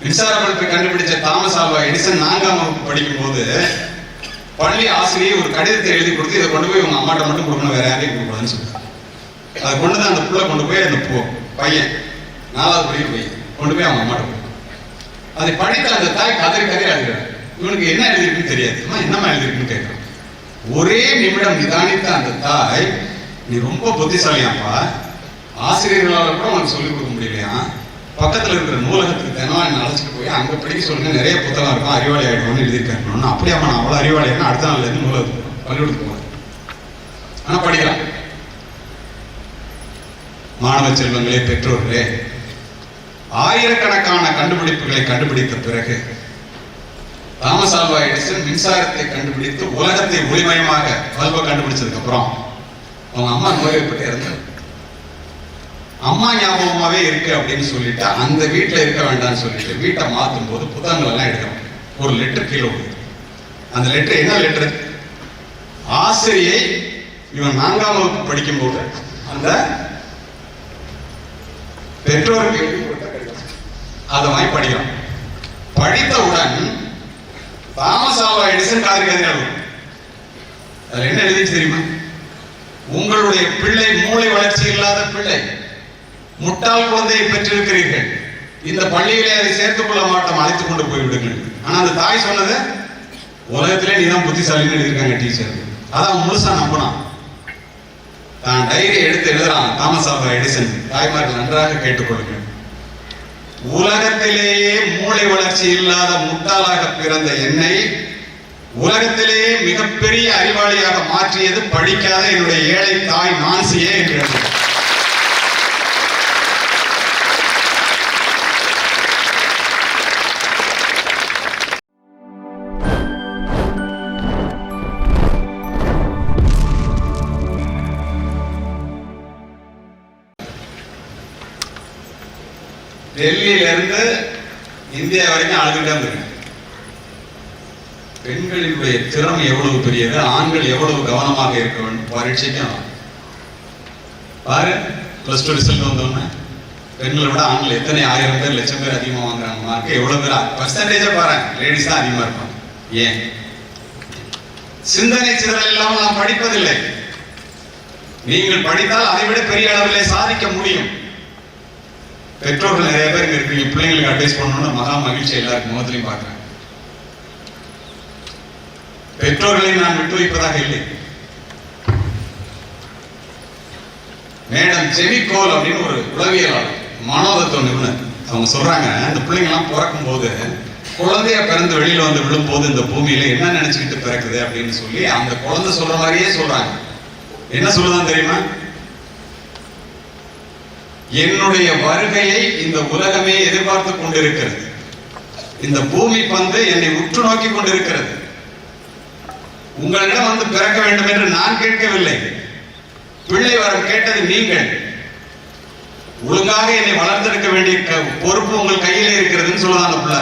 மின்சார பல்பை கண்டுபிடிச்ச தாமஸ் ஆல்வா எடிசன் நான்காம் வகுப்பு படிக்கும் போது பள்ளி ஆசிரியர் ஒரு கடிதத்தை எழுதி கொடுத்து இதை கொண்டு போய் உங்க அம்மாட்ட மட்டும் கொடுக்கணும் வேற யாரையும் கொடுக்கூடாதுன்னு சொல்றாரு அதை கொண்டு தான் அந்த புள்ள கொண்டு போய் அந்த போ பையன் நாலாவது படிக்கிற பையன் கொண்டு போய் அவங்க அம்மாட்ட கொடுக்கும் அதை படித்த அந்த தாய் கதறி கதறி அழுகிறார் இவனுக்கு என்ன எழுதிருக்குன்னு தெரியாது. என்னம்மா எழுதிருக்குன்னு கேட்கிறான். ஒரே நிமிடம் நிதானித்த அந்த தாய் நீ ரொம்ப புத்திசாலியாப்பா. ஆசிரியர்களால் கூட உனக்கு சொல்லிக் கொடுக்க முடியலையா பக்கத்துல இருக்கிற நூலகத்துக்கு தினம் என்ன அழைச்சிட்டு போய் அங்க படிக்க சொல்லுங்க. நிறைய புத்தகம் இருக்கும் அறிவாளி ஆயிடுவோம்னு எழுதியிருக்காங்க அப்படியே அவன் அவ்வளவு அறிவாளியான அடுத்த நாள்ல இருந்து நூலகத்துக்கு பள்ளிக்கூடத்துக்கு போறேன் ஆனா படிக்கலாம். மாணவ செல்வங்களே பெற்றோர்களே ஆயிரக்கணக்கான கண்டுபிடிப்புகளை கண்டுபிடித்த பிறகு தாமஸ் ஆல்வா எடிசன் மின்சாரத்தை கண்டுபிடித்து உலகத்தை ஒளிமயமாக பல்பை கண்டுபிடிச்சதுக்கு அப்புறம் அவங்க அம்மா நோய்பட்டு இறந்தார் அம்மா ஞாபகமாவே இருக்கு அப்படின்னு சொல்லிட்டு அந்த வீட்டில் இருக்க வேண்டாம்னு சொல்லிட்டு வீட்டை மாற்றும் போது புத்தகங்கள் எல்லாம் எடுக்கணும் ஒரு லெட்டர் கீழே விழுது. அந்த லெட்டர் என்ன லெட்டர் ஆசிரியை இவன் நான்காம் வகுப்பு படிக்கும்போது அந்த பெற்றோருக்கு அதை வாங்கி படிக்கிறோம் படித்தவுடன் தாமஸ் ஆல்வா எடிசன் காதல் கதை அதில் என்ன எழுதிச்சு தெரியுமா? உங்களுடைய பிள்ளை மூளை வளர்ச்சி இல்லாத பிள்ளை. முட்டாள் குழந்தையை பெற்றிருக்கிறீர்கள். இந்த பள்ளியிலே அதை சேர்த்துக் கொள்ள மாட்டோம் அழைத்துக் கொண்டு போய்விடுங்கள் ஆனா அந்த தாய் சொன்னது உலகத்திலே நீதான் புத்திசாலின்னு எழுதியிருக்காங்க டீச்சர். அதான் அவன் முழுசா நம்பினான். தான் டைரி எடுத்து எழுதுறான் தாமஸ் ஆல்வா எடிசன். தாய்மார்கள் நன்றாக கேட்டுக்கொள்ளுங்கள். உலகத்திலேயே மூளை வளர்ச்சி இல்லாத முட்டாளாக பிறந்த என்னை உலகத்திலேயே மிகப்பெரிய அறிவாளியாக மாற்றியது படிக்காத என்னுடைய ஏழை தாய் மான்சியே என்று டெல்லியிலிருந்து டெல்லியில இருந்து இந்தியா வரைக்கும் அழுதுகிட்டே வந்திருக்கேன் பெண்களினுடைய திறமை எவ்வளவு பெரியது ஆண்கள் எவ்வளவு கவனமாக இருக்க வேண்டும் பரீட்சைக்கும். பாரு ப்ளஸ் டூ ரிசல்ட் வந்தோடனே பெண்களை விட ஆண்கள் எத்தனை ஆயிரம் பேர் லட்சம் பேர் அதிகமாக வாங்குறாங்க மார்க் எவ்வளவு பேர்? பர்சன்டேஜா பாருங்க லேடிஸ் தான் அதிகமா இருப்பாங்க. ஏன்? சிந்தனை சிதறல் இல்லாமல் நாம் படிப்பதில்லை. நீங்கள் படித்தால் அதை விட பெரிய அளவிலே சாதிக்க முடியும். பெற்றோர்கள் நிறைய பேர் இங்க பிள்ளைங்களுக்கு அட்வைஸ் பண்ணணும்னு மகா மகிழ்ச்சி எல்லாருக்கும் முகத்திலையும் பார்க்குறேன். பெற்றோர்களை நான் விட்டு வைப்பதாக இல்லை. மேடம் ஜெமிகோல் அப்படின்னு ஒரு உளவியலாளர் மனோதத்துவ நிபுணர் அவங்க சொல்றாங்க இந்த பிள்ளைங்க எல்லாம் பிறக்கும் போது குழந்தையா பிறந்து வெளியில வந்து விழும்போது இந்த பூமியில என்ன நினைச்சுக்கிட்டு பிறக்குது அப்படின்னு சொல்லி அந்த குழந்தை சொல்ற மாதிரியே சொல்றாங்க. என்ன சொல்லுதான் தெரியுமா? என்னுடைய வருகையை இந்த உலகமே எதிர்பார்த்து கொண்டிருக்கிறது. இந்த பூமி பந்து என்னை உற்று நோக்கி கொண்டிருக்கிறது. உங்களிடம் வந்து பிறக்க வேண்டும் என்று நான் கேட்கவில்லை. பிள்ளை வரம் கேட்டது நீங்கள். ஒழுங்காக என்னை வளர்த்தெடுக்க வேண்டிய பொறுப்பு உங்கள் கையிலே இருக்கிறதுன்னு சொல்லலாம் பிள்ளை.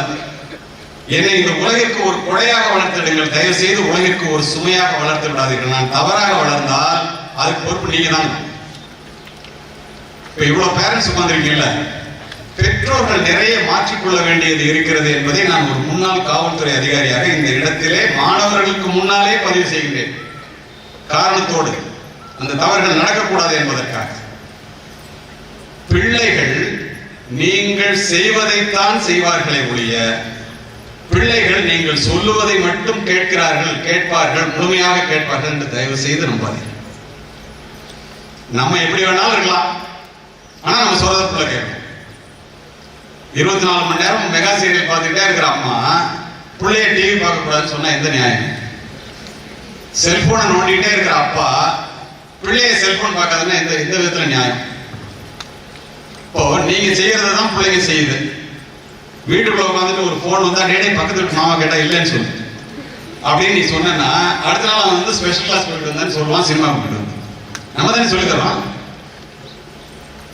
என்னை இந்த உலகிற்கு ஒரு கொடையாக வளர்த்திடுங்கள். தயவு செய்து உலகிற்கு ஒரு சுமையாக வளர்த்து விடாதீர்கள். நான் தவறாக வளர்ந்தால் அதுக்கு பொறுப்பு நீங்க தான் இப்போ இவ்வளவு பேரண்ட்ஸ் உட்காந்துருக்கீங்கல்ல பெற்றோர்கள் நிறைய மாற்றிக்கொள்ள வேண்டியது இருக்கிறது என்பதை நான் ஒரு முன்னாள் காவல்துறை அதிகாரியாக இந்த இடத்திலே மாணவர்களுக்கு முன்னாலே பதிவு செய்கின்றேன். காரணத்தோடு அந்த தவறுகள் நடக்கக்கூடாது என்பதற்காக. பிள்ளைகள் நீங்கள் செய்வதைத்தான் செய்வார்களே ஒழிய பிள்ளைகள் நீங்கள் சொல்லுவதை மட்டும் கேட்கிறார்கள் கேட்பார்கள் முழுமையாக கேட்பார்கள் என்று தயவு செய்து நம்பாதீர்கள். நம்ம எப்படி வேணாலும் இருக்கலாம். ஆனா நம்ம சொல்றத பிள்ளை கேட்கணும் இருபத்தி நாலு மணி நேரம் மெகா சீரியல் பார்த்துக்கிட்டே இருக்கிற அம்மா பிள்ளைய டிவி பார்க்க கூடாதுன்னு சொன்னா எந்த நியாயம்? செல்போனை நோண்டிக்கிட்டே இருக்கிற அப்பா பிள்ளைய செல்போன் பார்க்காதுன்னா எந்த எந்த விதத்துல நியாயம்? இப்போ நீங்க செய்யறதை தான் பிள்ளைங்க செய்யுது. வீட்டுக்குள்ள உட்காந்துட்டு ஒரு போன் வந்தா டேடே பக்கத்து வீட்டு மாமா கேட்டா இல்லைன்னு சொல்லு. அப்படின்னு நீ சொன்னா அடுத்த நாள் அவன் வந்து ஸ்பெஷல் கிளாஸ் போயிட்டு வந்தான்னு சொல்லுவான் சினிமா போயிட்டு வந்து நம்ம தானே சொல்லி தரோம்?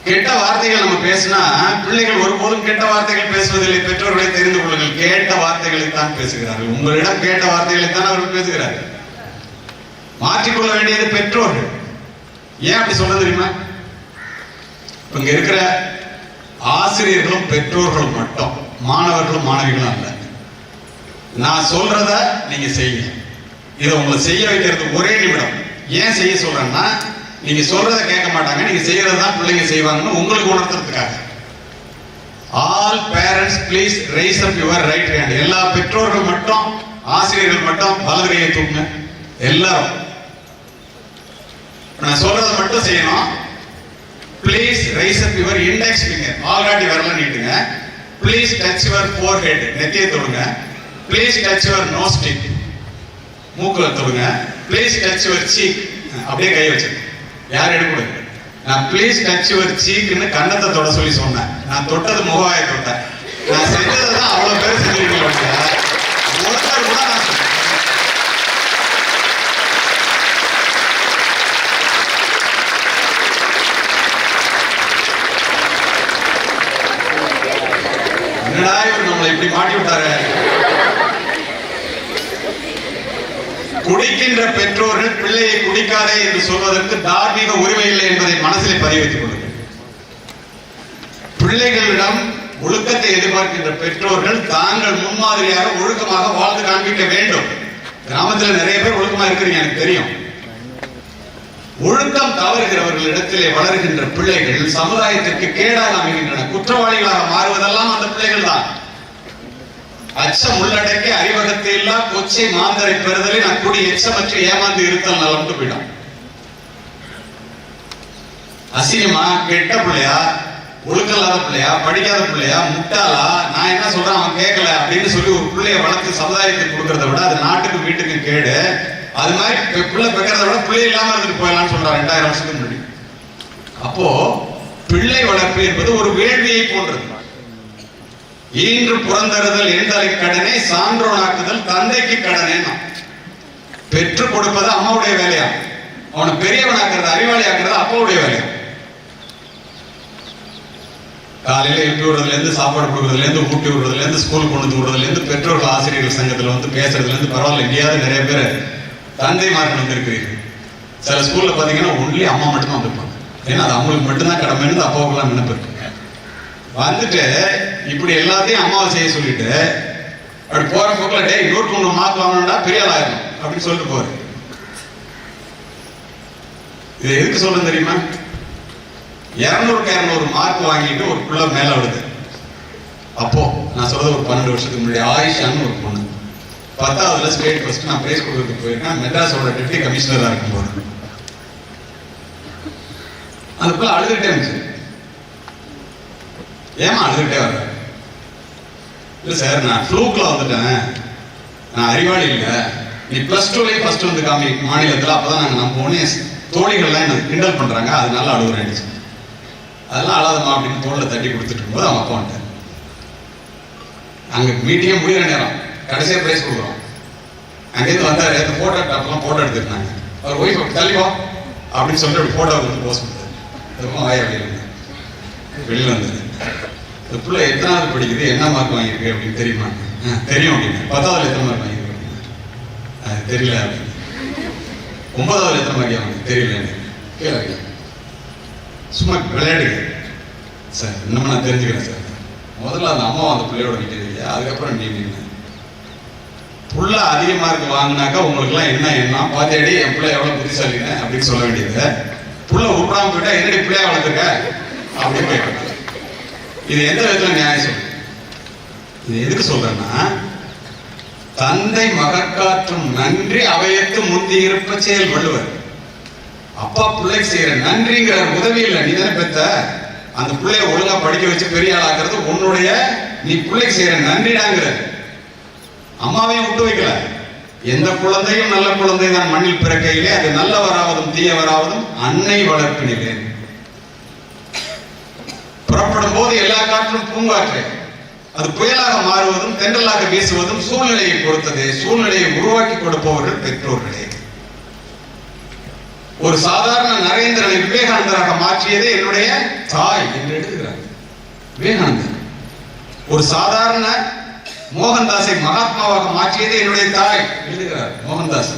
கெட்ட வார்த்தைகள் நம்ம பேசினா பிள்ளைகள் ஒருபோதும் கெட்ட வார்த்தைகள் பேசுவதில்லை பெற்றோர்களை தெரிந்து கொள்ளுங்கள். கேட்ட வார்த்தைகளை தான் பேசுகிறார்கள். உங்களிடம் கேட்ட வார்த்தைகளை தான் அவர்கள் பேசுகிறார்கள். மாற்றிக்கொள்ள வேண்டியது பெற்றோர்கள். ஏன் அப்படி சொல்ல தெரியுமா? இங்க இருக்கிற ஆசிரியர்களும் பெற்றோர்களும் மட்டும் மாணவர்களும் மாணவிகளும் அல்ல. நான் சொல்றத நீங்க செய்யுங்க. இதை உங்களை செய்ய வைக்கிறது ஒரே நிமிடம். ஏன் செய்ய சொல்றேன்னா நீங்க சொல்றத கேட்க மாட்டாங்க. நீங்க செய்யறதுதான் பிள்ளைங்க செய்வாங்கன்னு உங்களுக்கு உணர்த்துறதுக்காக. All parents please raise up your right hand எல்லா பெற்றோர்கள் மட்டும் ஆசிரியர்கள் மட்டும் வலதுகையை தூக்குங்க. எல்லாரும். நான் சொல்றத மட்டும் செய்யணும். Please raise up your index finger already வரல நீட்டுங்க. Please touch your forehead நெத்தியை தொடுங்க. ப்ளீஸ் டச் யுவர் நோஸ் மூக்கில் தொடுங்க. ப்ளீஸ் டச் யுவர் சீக் அப்படியே கை வச்சுருங்க யார் எடுக்கணும் நான் ப்ளீஸ் டச் யுவர் சீக்னு கன்னத்தை தொட சொல்லி சொன்னேன். நான் தொட்டது முகவாயை தொட்டேன். நான் செஞ்சதை தான் அவ்வளோ பேர் செஞ்சிருக்கீங்க ஒருத்தர் கூட நான் சொன்னேன். என்னடா இவர் நம்மளை இப்படி மாட்டி விட்டாரு குடிக்கின்ற பெற்றோர்கள் பிள்ளையை குடிக்காதே என்று சொல்வதற்கு தார்மீக உரிமை இல்லை என்பதை மனசில் பதிவித்துக் கொள்ளுங்கள். பிள்ளைகளிடம் ஒழுக்கத்தை எதிர்பார்க்கின்ற பெற்றோர்கள் தாங்கள் முன்மாதிரியாக ஒழுக்கமாக வாழ்ந்து காண்பிக்க வேண்டும். கிராமத்தில் நிறைய பேர் ஒழுக்கமா இருக்கிறீங்க எனக்கு தெரியும். ஒழுக்கம் தவறுகிறவர்களிடத்திலே வளர்கின்ற பிள்ளைகள் சமுதாயத்திற்கு கேடாக அமைகின்றன. குற்றவாளிகளாக மாறுவதெல்லாம் அந்த பிள்ளைகள் தான். அச்சம் உள்ளடக்கி அறிவகத்தை எல்லாம் கொச்சை மாந்தரை பெறுதலை நான் கூடி எச்சமற்று ஏமாந்து இருத்தல் நலம்னு போயிடும். அசிங்கமா கெட்ட பிள்ளையா ஒழுக்கம் இல்லாத பிள்ளையா படிக்காத பிள்ளையா முட்டாளா நான் என்ன சொல்றேன் அவன் கேட்கல அப்படின்னு சொல்லி ஒரு பிள்ளைய வளர்த்து சமுதாயத்துக்கு கொடுக்கறத விட அது நாட்டுக்கு வீட்டுக்கு கேடு. அது மாதிரி பிள்ளை பெக்கிறத விட பிள்ளை இல்லாம இருந்துட்டு போயிடலாம்னு சொல்றான் ரெண்டாயிரம் வருஷத்துக்கு முன்னாடி. அப்போ பிள்ளை வளர்ப்பு என்பது ஒரு வேள்வியை போன்றது. ஈன்று புறந்தருதல் எந்தலை கடனை சான்றோனாக்குதல் தந்தைக்கு கடனே பெற்றுக் கொடுப்பது அம்மாவுடைய வேலையா? அவனை பெரியவனாக்குறது அறிவாளி ஆக்குறது அப்பாவுடைய வேலையா? காலையில எழுப்பி விடுறதுல இருந்து சாப்பாடு கொடுக்கறதுல இருந்து ஊட்டி விடுறதுல இருந்து ஸ்கூல் கொண்டு வந்து விடுறதுல இருந்து பெற்றோர்கள் ஆசிரியர்கள் சங்கத்துல வந்து பேசுறதுல இருந்து பரவாயில்ல எங்கேயாவது நிறைய பேர் தந்தைமார்கள் வந்திருக்கிறீர்கள். சில ஸ்கூல்ல பாத்தீங்கன்னா ஒன்லி அம்மா மட்டும்தான் வந்திருப்பாங்க. ஏன்னா அது அவங்களுக்கு மட்டும்தான் கடமைன்னு அப்பாவுக்குலாம் நினைப்பு இருக்கு. வந்துட்டு இப்படி எல்லாத்தையும் அம்மாவை செய்ய சொல்லிட்டு அப்படி போற போக்கில் டேய் நோட் ஒன்று மார்க் வாங்கணும்டா பெரிய ஆள் அப்படின்னு சொல்லிட்டு போறாரு. இது எதுக்கு சொல்ல தெரியுமா? இரநூறுக்கு இரநூறு மார்க் வாங்கிட்டு ஒரு பிள்ளை மேல விடுது அப்போ நான் சொல்றது ஒரு பன்னெண்டு வருஷத்துக்கு முன்னாடி ஆயிஷான்னு ஒரு பொண்ணு. பத்தாவதுல ஸ்டேட் ஃபர்ஸ்ட் நான் பிரைஸ் கொடுக்கறதுக்கு போயிருக்கேன். மெட்ராஸோட டெப்டி கமிஷனராக இருக்கும் போது அந்த பிள்ளை அழுதுகிட்டே இருந்துச்சு. ஏமா அழுதுகிட்டே வர இல்லை சார் நான் ஃப்ளூக்கில் வந்துட்டேன். நான் அறிவாளி இல்லை. நீ ப்ளஸ் டூலயே ஃபஸ்ட்டு வந்து காமி மாநிலத்துல அப்பதான் நாங்க நம்ம போனே தோழிகள்லாம் எனக்கு கிண்டல் பண்றாங்க. அதனால அழுகுறேன் அதெல்லாம் அழாதம்மா அப்படின்னு தோளில் தட்டி கொடுத்துட்டு இருக்கும்போது அவன் அப்பா வந்துட்டார். அங்கே மீட்டிங்கே முடிகிற நேரம். கடைசியாக ப்ரைஸ் கொடுக்குறோம். அங்கேருந்து வந்தார். அந்த ஃபோட்டோ டாப்லாம் ஃபோட்டோ எடுத்துருந்தாங்க. அவர் ஒய்ஃப் அப்படி தள்ளிவா அப்படின்னு சொல்லிட்டு அப்படி ஃபோட்டோ வந்து போஸ்ட் கொடுத்தாரு. ரொம்ப ஆயா வெளியில் வந்தாரு. வந்தது. இந்த பிள்ளை எத்தனாவது படிக்குது? என்ன மார்க் வாங்கியிருக்கு அப்படின்னு தெரியுமா? "ஆ, தெரியும் அப்படின்னு. பத்தாவது எத்தனை மார்க் வாங்கியிருக்கு? தெரியல அப்படின்னு. ஒன்பதாவது எத்தனை மார்க் வாங்க தெரியல கேள சும்மா விளையாடுங்க. சார் இன்னமும் நான் தெரிஞ்சுக்கிறேன் சார். முதல்ல அந்த அம்மா அந்த பிள்ளையோட நிற்கிறீங்க அதுக்கப்புறம் நீ நின்று புள்ள அதிக மார்க் வாங்கினாக்கா உங்களுக்குலாம் என்ன என்ன பார்த்தேடி என் பிள்ளை எவ்வளோ புத்திசாலிங்க அப்படின்னு சொல்ல வேண்டியது. புள்ள உருப்படாம போயிட்டா என்னடி பிள்ளையா வளர்த்துருக்க அப்படின்னு கேட்கணும் இது எந்த விதத்தில் நியாயம் இது எதுக்கு சொல்றேன்னா தந்தை மகற்காற்றும் நன்றி அவையத்து முந்தி இருப்ப செயல் வள்ளுவர். அப்பா பிள்ளைக்கு செய்யற நன்றிங்கிற உதவி இல்லை நீ தானே பெத்த? அந்த பிள்ளைய ஒழுங்கா படிக்க வச்சு பெரிய ஆளாக்குறது உன்னுடைய நீ பிள்ளைக்கு செய்யற நன்றிடாங்கிற. அம்மாவையும் விட்டு வைக்கல. எந்த குழந்தையும் நல்ல குழந்தை தான் மண்ணில் பிறக்கையிலே அது நல்லவராவதும் தீயவராவதும் அன்னை வளர்ப்பினிலே. புறப்படும் போது எல்லா காற்றும் பூங்காற்று. அது புயலாக மாறுவதும் தென்றலாக வீசுவதும் சூழ்நிலையை பொறுத்தது. சூழ்நிலையை உருவாக்கி கொடுப்பவர்கள் பெற்றோர்களே. ஒரு சாதாரண நரேந்திரனை விவேகானந்தராக மாற்றியதே என்னுடைய தாய் என்று எழுதுகிறார். விவேகானந்தர். ஒரு சாதாரண மோகன்தாஸை மகாத்மாவாக மாற்றியதே என்னுடைய தாய் எழுதுகிறார். மோகன்தாஸ்.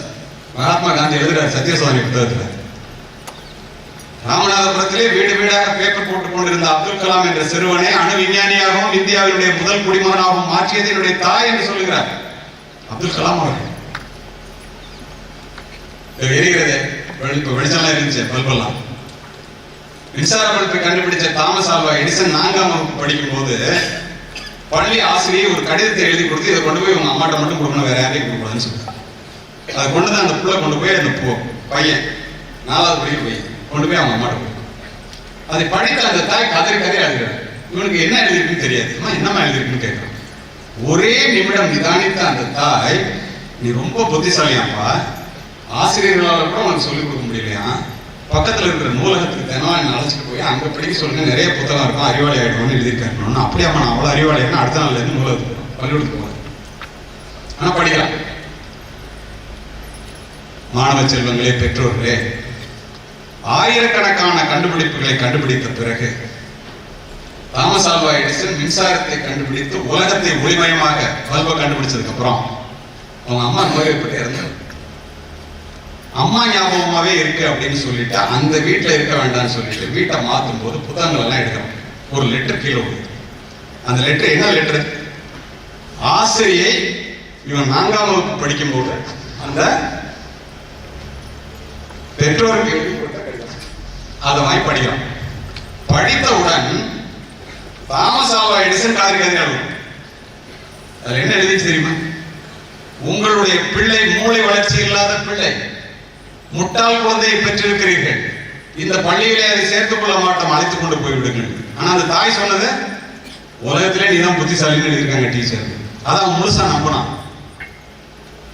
மகாத்மா காந்தி எழுதுகிறார் சத்யசோதனை புத்தகத்தில். ராமநாதபுரத்திலே வீடு வீடாக பேப்பர் போட்டுக் கொண்டிருந்த அப்துல் கலாம் என்ற சிறுவனை அணு விஞ்ஞானியாகவும் இந்தியாவினுடைய முதல் குடிமகனாகவும் மாற்றியது என்னுடைய தாய் என்று சொல்லுகிறார். அப்துல் கலாம் அவர்கள். எரிகிறது வெளிச்சம்லாம் இருந்துச்சு பல்பெல்லாம். மின்சார பல்பை கண்டுபிடிச்ச தாமஸ் ஆல்வா எடிசன் நான்காம் வகுப்பு படிக்கும் போது பள்ளி ஆசிரியை ஒரு கடிதத்தை எழுதி கொடுத்து இதை கொண்டு போய் உங்க அம்மாட்ட மட்டும் கொடுக்கணும் வேற யாரையும் கொடுக்கூடாதுன்னு சொல்லுவாங்க அதை கொண்டு தான் அந்த பிள்ளை கொண்டு போய் அந்த பையன் நாலாவது படிக்க பையன் கொண்டு போய் அவங்க அம்மாட்ட அதை படித்த அந்த தாய் கதறி கதறி அழுகிறார் இவனுக்கு என்ன எழுதிருக்குன்னு தெரியாது. அம்மா என்னம்மா எழுதிருக்குன்னு கேட்குறான். ஒரே நிமிடம் நிதானித்த அந்த தாய் நீ ரொம்ப புத்திசாலியாப்பா. ஆசிரியர்களால் கூட உனக்கு சொல்லிக் கொடுக்க முடியலையா? பக்கத்தில் இருக்கிற நூலகத்துக்கு தினம் என்னை அழைச்சிட்டு போய் அங்கே படிக்க சொல்லுங்க. நிறைய புத்தகம் இருக்கும். அறிவாளி ஆகிடுவோம்னு எழுதியிருக்காரு. அப்படியே அவன் அவ்வளோ அறிவாளியான அடுத்த நாள்லேருந்து நூலகத்துக்கு போறான், பள்ளிக்கூடத்துக்கு போறான். ஆனால் படிக்கலாம். மாணவ செல்வங்களே பெற்றோர்களே ஆயிரக்கணக்கான கண்டுபிடிப்புகளை கண்டுபிடித்த பிறகு தாமஸ் ஆல்வா எடிசன் மின்சாரத்தை கண்டுபிடித்து உலகத்தை ஒளிமயமாக பல்பை கண்டுபிடிச்சதுக்கு அப்புறம் அவங்க அம்மா நோய்ப்பட்டு இறந்தாங்க. அம்மா ஞாபகமாவே இருக்கு அப்படின்னு சொல்லிட்டு அந்த வீட்டில் இருக்க வேண்டாம்னு சொல்லிட்டு வீட்டை மாற்றும் போது புத்தகங்கள் எல்லாம் எடுக்கிறோம். ஒரு லெட்டர் கீழே விழுது. அந்த லெட்டர் என்ன லெட்டர்? ஆசிரியை இவன் நான்காம் வகுப்பு படிக்கும்போது அந்த பெற்றோருக்கு அதை வாங்கி படிக்கிறோம். படித்தவுடன் தாமஸ் ஆல்வா எடிசன் காது கதிராகும் அதுல என்ன எழுதிச்சு தெரியுமா? உங்களுடைய பிள்ளை மூளை வளர்ச்சி இல்லாத பிள்ளை. முட்டாள் குழந்தையை பெற்றிருக்கிறீர்கள். இந்த பள்ளியிலே அதை சேர்த்துக் கொள்ள மாட்டோம் அழைத்துக் கொண்டு போய்விடுங்கள். ஆனா அந்த தாய் சொன்னது உலகத்திலே நீதான் புத்திசாலின்னு எழுதியிருக்காங்க டீச்சர் அதான் முழுசா நம்பினான்.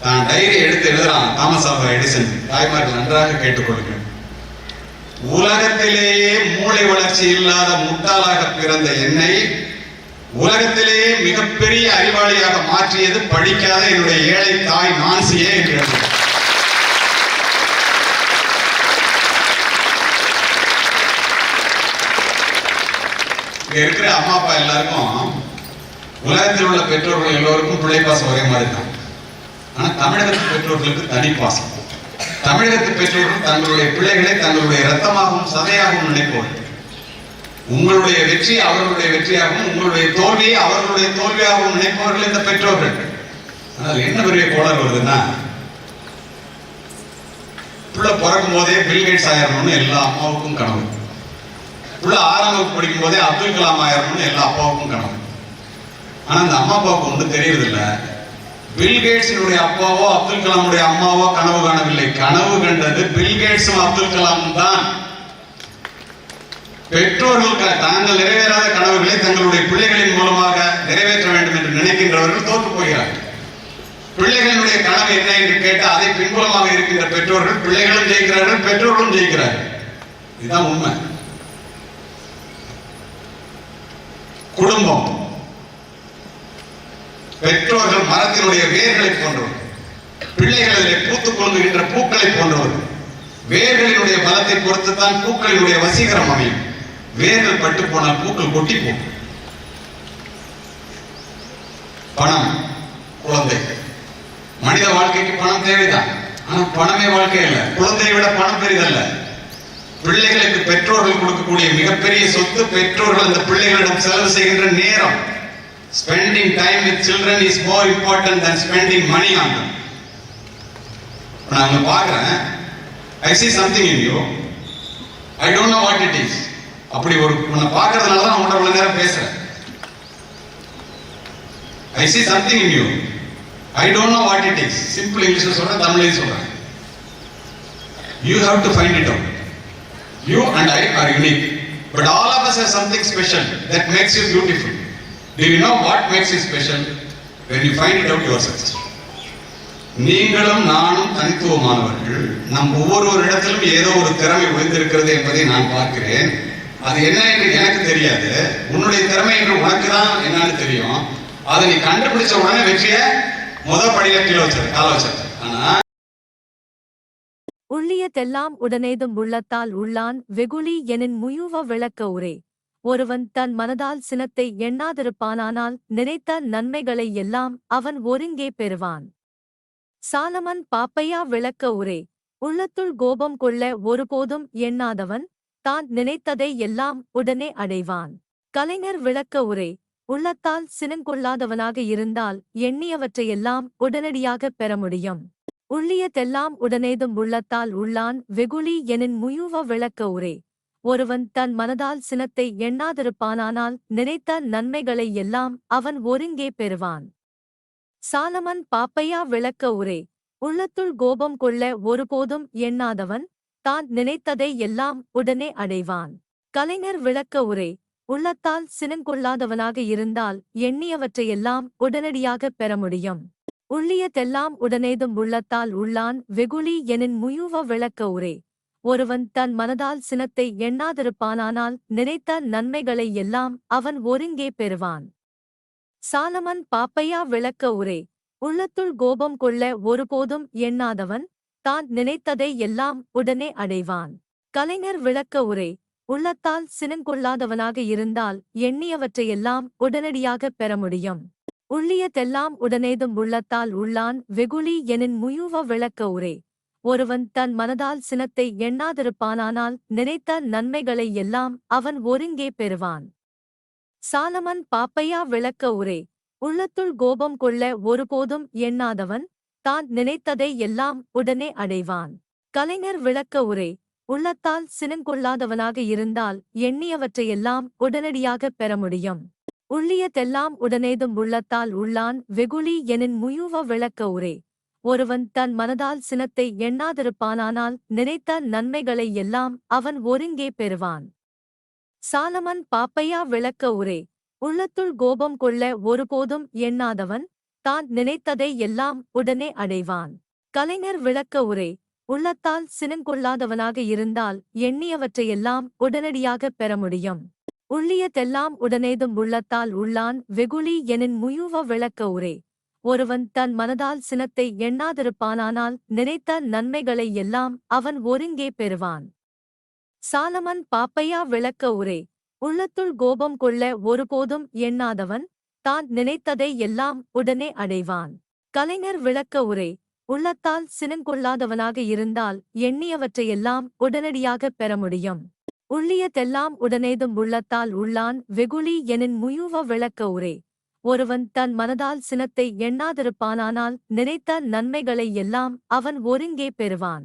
தான் டைரி எடுத்து எழுதுறான் தாமஸ் ஆல்வா எடிசன். தாய்மார்கள் நன்றாக கேட்டுக்கொள்ளுங்கள். உலகத்திலேயே மூளை வளர்ச்சி இல்லாத முட்டாளாக பிறந்த என்னை உலகத்திலேயே மிகப்பெரிய அறிவாளியாக மாற்றியது படிக்காத என்னுடைய ஏழை தாய் நான்சியே என்று இங்க இருக்கிற அம்மா அப்பா எல்லாருக்கும் உலகத்தில் உள்ள பெற்றோர்கள் எல்லோருக்கும் பிள்ளை பாசம் ஒரே மாதிரி தான் ஆனா தமிழகத்து பெற்றோர்களுக்கு தனி பாசம். தமிழகத்து பெற்றோர்கள் தங்களுடைய பிள்ளைகளை தங்களுடைய ரத்தமாகவும் சதையாகவும் நினைப்போம். உங்களுடைய வெற்றி அவர்களுடைய வெற்றியாகவும் உங்களுடைய தோல்வியை அவர்களுடைய தோல்வியாகவும் நினைப்பவர்கள் இந்த பெற்றோர்கள். ஆனால் என்ன பெரிய கோளர் வருதுன்னா பிள்ளை பிறக்கும் போதே பில்கேட்ஸ் ஆயிரணும்னு எல்லா அம்மாவுக்கும் கனவு. பிள்ளை ஆறாம் வகுப்பு படிக்கும் போதே அப்துல் கலாம் ஆயிரணும்னு எல்லா அப்பாவுக்கும் கனவு. ஆனால் அந்த அம்மா அப்பாவுக்கு ஒன்றும் தெரியறதில்லை. பில்கேட்ஸினுடைய அப்பாவோ அப்துல் கலாமுடைய அம்மாவோ கனவு காணவில்லை. கனவு கண்டது பில்கேட்ஸும் அப்துல் கலாமும் தான். பெற்றோர்கள் தாங்கள் நிறைவேறாத கனவுகளை தங்களுடைய பிள்ளைகளின் மூலமாக நிறைவேற்ற வேண்டும் என்று நினைக்கின்றவர்கள் தோற்று போகிறார்கள். பிள்ளைகளினுடைய கனவு என்ன என்று கேட்டு அதை பின்புலமாக இருக்கின்ற பெற்றோர்கள் பிள்ளைகளும் ஜெயிக்கிறார்கள் பெற்றோர்களும் ஜெயிக்கிறார்கள். இதுதான் உண்மை. குடும்பம். பெற்றோர்கள் மரத்தினுடைய வேர்களை போன்றவர்கள் பிள்ளைகளிலே பூத்துக் கொள்கின்ற பூக்களை போன்றவர். வேர்களினுடைய பலத்தை பொறுத்து தான் பூக்களினுடைய வசீகரம் அமையும். வேர்கள் பட்டு போனால் பூக்கள் கொட்டி போகும். பணம் குழந்தை. மனித வாழ்க்கைக்கு பணம் தேவைதான். ஆனா பணமே வாழ்க்கை அல்ல. குழந்தையை விட பணம் பெரிதல்ல. பிள்ளைகளுக்கு பெற்றோர்கள் கொடுக்கக்கூடிய மிகப்பெரிய சொத்து பெற்றோர்கள் அந்த பிள்ளைகளிடம் செலவு செய்கின்ற நேரம். Spending time with children is more important than spending money on them நான் அங்கே பார்க்குறேன் I see something in you I don't know what it is அப்படி ஒரு உன்னை பார்க்கறதுனால தான் உன்கிட்ட இவ்வளோ நேரம் பேசுறேன் I see something in you I don't know what it is simple இங்கிலீஷில் சொல்கிறேன் தமிழ்லையும் சொல்கிறேன் you have to find it out you and I are unique but all of us how something special that makes you beautiful do you know what makes you special? When you find it out you are successful. நீங்களும் நானும் தனித்துவமானவர்கள். நம் ஒவ்வொரு இடத்திலும் ஏதோ ஒரு திறமை ஒளிந்திருக்கிறது என்பதை நான் பார்க்கிறேன். அது என்ன என்று எனக்கு தெரியாது. உன்னுடைய திறமை என்று உனக்கு தான் என்னன்னு தெரியும். அதை நீ கண்டுபிடிச்ச உடனே வெற்றிய முத படியில கீழே வச்சது கால வச்சது ஆனா உள்ளியதெல்லாம் உடனேதும் உள்ளத்தால் உள்ளான் வெகுளி எனின் முயுவ விளக்க உரே. ஒருவன் தன் மனதால் சினத்தை எண்ணாதிருப்பானானால் நினைத்த நன்மைகளை எல்லாம் அவன் ஒருங்கே பெறுவான். சாலமன் பாப்பையா விளக்க உரே உள்ளத்துள் கோபம் கொள்ள ஒருபோதும் எண்ணாதவன் தான் நினைத்ததை எல்லாம் உடனே அடைவான். கலைஞர் விளக்க உரே உள்ளத்தால் சினங்கொள்ளாதவனாக இருந்தால் எண்ணியவற்றையெல்லாம் உடனடியாகப் பெற முடியும். உள்ளியதெல்லாம் உடனேதும் உள்ளத்தால் உள்ளான் வெகுளி எனின் முயுவ விளக்க உரே ஒருவன் தன் மனதால் சினத்தை எண்ணாதிருப்பானானால் நினைத்த நன்மைகளை எல்லாம் அவன் ஒருங்கே பெறுவான். சாலமன் பாப்பையா விளக்க உரை உள்ளத்துள் கோபம் கொள்ள ஒருபோதும் எண்ணாதவன் தான் நினைத்ததை எல்லாம் உடனே அடைவான். கலைஞர் விளக்க உரை உள்ளத்தால் சினங்கொள்ளாதவனாக இருந்தால் எண்ணியவற்றையெல்லாம் உடனடியாகப் பெற முடியும். உள்ளியதெல்லாம் உடனேதும் உள்ளத்தால் உள்ளான் வெகுளி எனின் முயுவ விளக்க உரை ஒருவன் தன் மனதால் சினத்தை எண்ணாதிருப்பானானால் நினைத்த நன்மைகளை எல்லாம் அவன் ஒருங்கே பெறுவான். சாலமன் பாப்பையா விளக்க உரை உள்ளத்துள் கோபம் கொள்ள ஒருபோதும் எண்ணாதவன் தான் நினைத்ததை எல்லாம் உடனே அடைவான். கலைஞர் விளக்க உரை உள்ளத்தால் சினங்கொள்ளாதவனாக இருந்தால் எண்ணியவற்றையெல்லாம் உடனடியாகப் பெற முடியும். உள்ளியதெல்லாம் உடனேதும் உள்ளத்தால் உள்ளான் வெகுளி எனின் முயுவ விளக்க உரை ஒருவன் தன் மனதால் சினத்தை எண்ணாதிருப்பானானால் நினைத்த நன்மைகளை எல்லாம் அவன் ஒருங்கே பெறுவான். சாலமன் பாப்பையா விளக்க உரை உள்ளத்துள் கோபம் கொள்ள ஒருபோதும் எண்ணாதவன் தான் நினைத்ததை எல்லாம் உடனே அடைவான். கலைஞர் விளக்க உரை உள்ளத்தால் சினங்கொள்ளாதவனாக இருந்தால் எண்ணியவற்றையெல்லாம் உடனடியாகப் பெற முடியும். உள்ளியதெல்லாம் உடனேதும் உள்ளத்தால் உள்ளான் வெகுளி எனின் முயுவ விளக்க உரை ஒருவன் தன் மனதால் சினத்தை எண்ணாதிருப்பானானால் நினைத்த நன்மைகளை எல்லாம் அவன் ஒருங்கே பெறுவான். சாலமன் பாப்பையா விளக்க உரை உள்ளத்துள் கோபம் கொள்ள ஒருபோதும் எண்ணாதவன் தான் நினைத்ததை எல்லாம் உடனே அடைவான். கலைஞர் விளக்க உரை உள்ளத்தால் சினங்கொள்ளாதவனாக இருந்தால் எண்ணியவற்றையெல்லாம் உடனடியாகப் பெற முடியும். உள்ளியதெல்லாம் உடனேதும் உள்ளத்தால் உள்ளான் வெகுளி எனின் முயுவ விளக்க உரை ஒருவன் தன் மனதால் சினத்தை எண்ணாதிருப்பானானால் நினைத்த நன்மைகளை எல்லாம் அவன் ஒருங்கே பெறுவான். சாலமன் பாப்பையா விளக்க உரை உள்ளத்துள் கோபம் கொள்ள ஒருபோதும் எண்ணாதவன் தான் நினைத்ததை எல்லாம் உடனே அடைவான். கலைஞர் விளக்க உரை உள்ளத்தால் சினங்கொள்ளாதவனாக இருந்தால் எண்ணியவற்றையெல்லாம் உடனடியாகப் பெற முடியும். உள்ளியதெல்லாம் உடனேதும் உள்ளத்தால் உள்ளான் வெகுளி எனின் முயுவ விளக்க உரை ஒருவன் தன் மனதால் சினத்தை எண்ணாதிருப்பானானால் நினைத்த நன்மைகளை எல்லாம் அவன் ஒருங்கே பெறுவான்.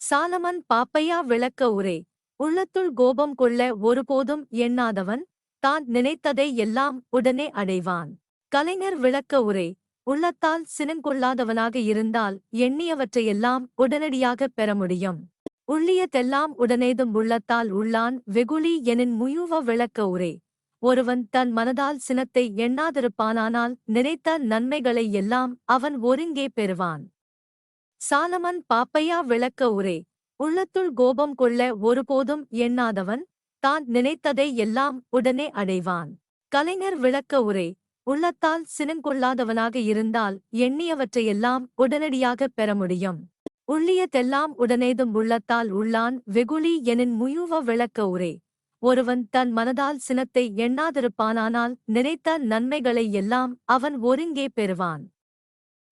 சாலமன் பாப்பையா விளக்க உரை உள்ளத்துள் கோபம் கொள்ள ஒருபோதும் எண்ணாதவன் தான் நினைத்ததை எல்லாம் உடனே அடைவான். கலைஞர் விளக்க உரை உள்ளத்தால் சினங்கொள்ளாதவனாக இருந்தால் எண்ணியவற்றையெல்லாம் உடனடியாகப் பெற முடியும். உள்ளியதெல்லாம் உடனேதும் உள்ளத்தால் உள்ளான் வெகுளி எனின் முயுவ விளக்க உரை ஒருவன் தன் மனதால் சினத்தை எண்ணாதிருப்பானானால் நினைத்த நன்மைகளை எல்லாம் அவன் ஒருங்கே பெறுவான். சாலமன் பாப்பையா விளக்க உரை உள்ளத்துள் கோபம் கொள்ள ஒருபோதும் எண்ணாதவன் தான் நினைத்ததை எல்லாம் உடனே அடைவான். கலைஞர் விளக்க உரை உள்ளத்தால் சினங்கொள்ளாதவனாக இருந்தால் எண்ணியவற்றையெல்லாம் உடனடியாகப் பெற முடியும். உள்ளியதெல்லாம் உடனேதும் உள்ளத்தால் உள்ளான் வெகுளி எனின் முயுவ விளக்க உரை ஒருவன் தன் மனதால் சினத்தை எண்ணாதிருப்பானானால் நினைத்த நன்மைகளை எல்லாம் அவன் ஒருங்கே பெறுவான்.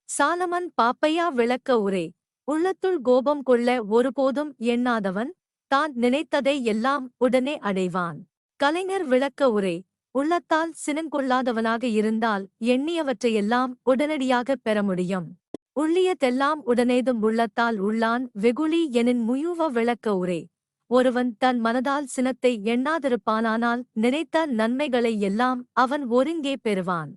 சாலமன் பாப்பையா விளக்க உரை உள்ளத்துள் கோபம் கொள்ள ஒருபோதும் எண்ணாதவன் தான் நினைத்ததை எல்லாம் உடனே அடைவான். கலைஞர் விளக்க உரை உள்ளத்தால் சினங்கொள்ளாதவனாக இருந்தால் எண்ணியவற்றையெல்லாம் உடனடியாகப் பெற முடியும். உள்ளியதெல்லாம் உடனேதும் உள்ளத்தால் உள்ளான் வெகுளி எனின் முயுவ விளக்க உரை ஒருவன் தன் மனதால் சினத்தை எண்ணாதிருப்பானானால் நினைத்த நன்மைகளை எல்லாம் அவன் ஒருங்கே பெறுவான்.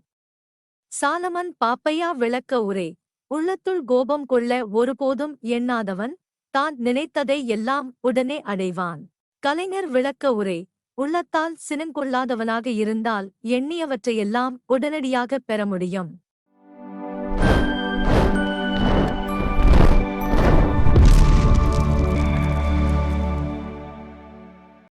சாலமன் பாப்பையா விளக்க உரை உள்ளத்துள் கோபம் கொள்ள ஒருபோதும் எண்ணாதவன் தான் நினைத்ததை எல்லாம் உடனே அடைவான். கலைஞர் விளக்க உரை உள்ளத்தால் சினங்கொள்ளாதவனாக இருந்தால் எண்ணியவற்றையெல்லாம் உடனடியாகப் பெற முடியும்.